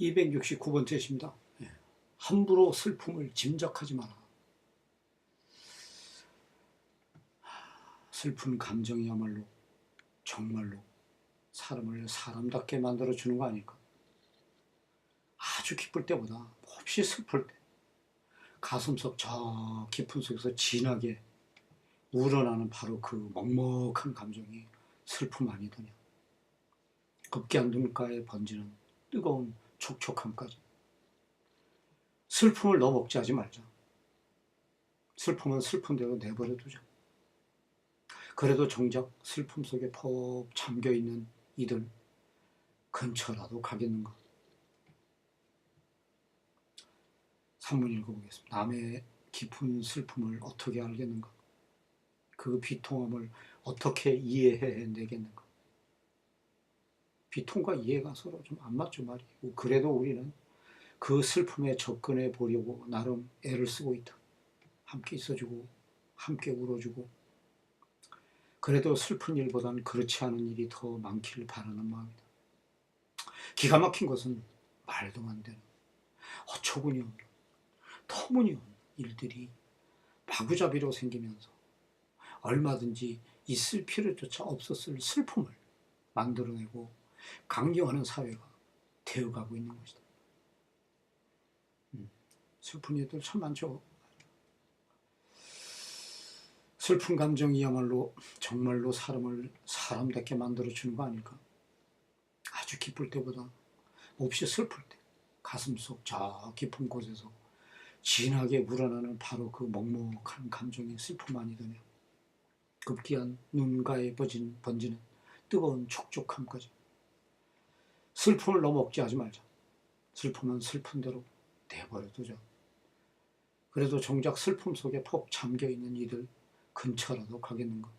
269번째십니다. 예. 함부로 슬픔을 짐작하지 마라. 슬픈 감정이야말로 정말로 사람을 사람답게 만들어 주는 거 아닐까? 아주 기쁠 때보다 몹시 슬플 때 가슴속 저 깊은 속에서 진하게 우러나는 바로 그 먹먹한 감정이 슬픔 아니더냐. 급기한 눈가에 번지는 뜨거운 촉촉함까지. 슬픔을 너무 억제하지 말자. 슬픔은 슬픈 대로 내버려 두자. 그래도 정작 슬픔 속에 퍽 잠겨 있는 이들 근처라도 가겠는가. 산문 읽어보겠습니다. 남의 깊은 슬픔을 어떻게 알겠는가? 그 비통함을 어떻게 이해해 내겠는가? 비통과 이해가 서로 좀 안 맞죠 말이고 그래도 우리는 그 슬픔에 접근해 보려고 나름 애를 쓰고 있다. 함께 있어주고 함께 울어주고 그래도 슬픈 일보다는 그렇지 않은 일이 더 많기를 바라는 마음이다. 기가 막힌 것은 말도 안 되는 어처구니 없는 터무니 없는 일들이 마구잡이로 생기면서 얼마든지 있을 필요조차 없었을 슬픔을 만들어내고 강요하는 사회가 되어가고 있는 것이다. 음, 슬픈 일들 참 많죠. 슬픈 감정이야말로 정말로 사람을 사람답게 만들어주는 거 아닐까? 아주 기쁠 때보다 몹시 슬플 때 가슴 속 저 깊은 곳에서 진하게 물어나는 바로 그 먹먹한 감정의 슬픔 아니더냐. 급기한 눈가에 번진, 번지는 뜨거운 촉촉함까지. 슬픔을 너무 억제하지 말자. 슬픔은 슬픈 대로 내버려 두자. 그래도 정작 슬픔 속에 퍽 잠겨 있는 이들 근처라도 가겠는가.